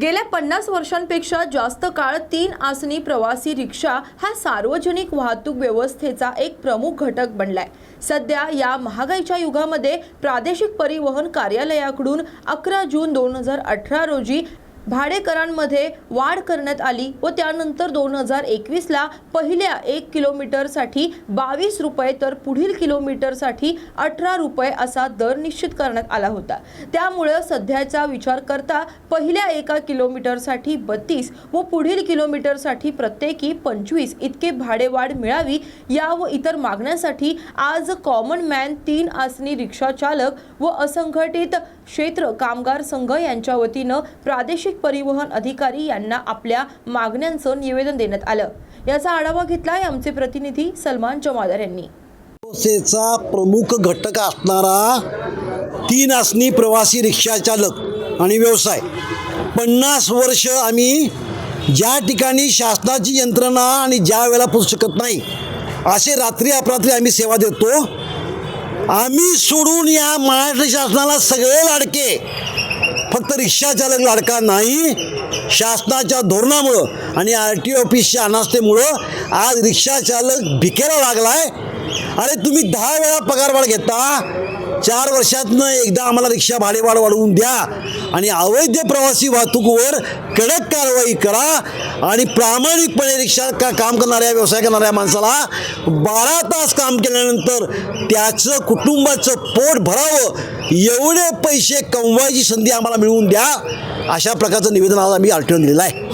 गेल्या पन्नास वर्षांपेक्षा जास्त काळ तीन आसनी प्रवासी रिक्षा हा सार्वजनिक वाहतूक व्यवस्थेचा एक प्रमुख घटक बनलाय. सध्या या महागाईच्या युगामध्ये प्रादेशिक परिवहन कार्यालयाकडून अकरा जून दोन हजार अठरा रोजी भाडेकरांमध्ये वाढ करण्यात आली व त्यानंतर दोन हजार एकवीसला पहिल्या एक किलोमीटरसाठी बावीस रुपये तर पुढील किलोमीटरसाठी अठरा रुपये असा दर निश्चित करण्यात आला होता. त्यामुळं सध्याचा विचार करता पहिल्या एका किलोमीटरसाठी बत्तीस व पुढील किलोमीटरसाठी प्रत्येकी पंचवीस इतके भाडेवाढ मिळावी या व इतर मागण्यांसाठी आज कॉमन मॅन तीन आसनी रिक्षा चालक व असंघटित क्षेत्र कामगार संघ यांच्या वतीनं प्रादेशिक परिवहन अधिकारी यांना आपल्या मागण्यांचं निवेदन देण्यात आलं. याचा आढावा घेतलाय आमचे प्रतिनिधी सलमान जमादार यांनी. व्यवस्थेचा प्रमुख घटक असणारा तीन आसनी प्रवासी रिक्षा चालक आणि व्यवसाय. पन्नास वर्ष आम्ही ज्या ठिकाणी शासनाची यंत्रणा आणि ज्या वेळेला पोचू शकत नाही असे रात्री अपरात्री आम्ही सेवा देतो. आम्ही सोडून या महाराष्ट्र शासनाला सगळे लाडके फक्त रिक्षा चालक लाडका नाही शासनाच्या धोरणामुळं आणि आर टी ऑफिसच्या अनास्थेमुळं आज रिक्षा चालक भिकेला लागलाय. अरे तुम्ही दहा वेळा पगारवाढ घेता. चार वर्षातनं एकदा आम्हाला रिक्षा भाडेवाढ वाढवून द्या आणि अवैध प्रवासी वाहतूकवर कडक कारवाई करा आणि प्रामाणिकपणे रिक्षा का काम करणाऱ्या व्यवसाय करणाऱ्या माणसाला बारा तास काम केल्यानंतर त्याचं कुटुंबाचं पोट भरावं एवढे पैसे कमवायची संधी आम्हाला मिळवून द्या अशा प्रकारचं निवेदन आज आम्ही आर दिलेलं आहे.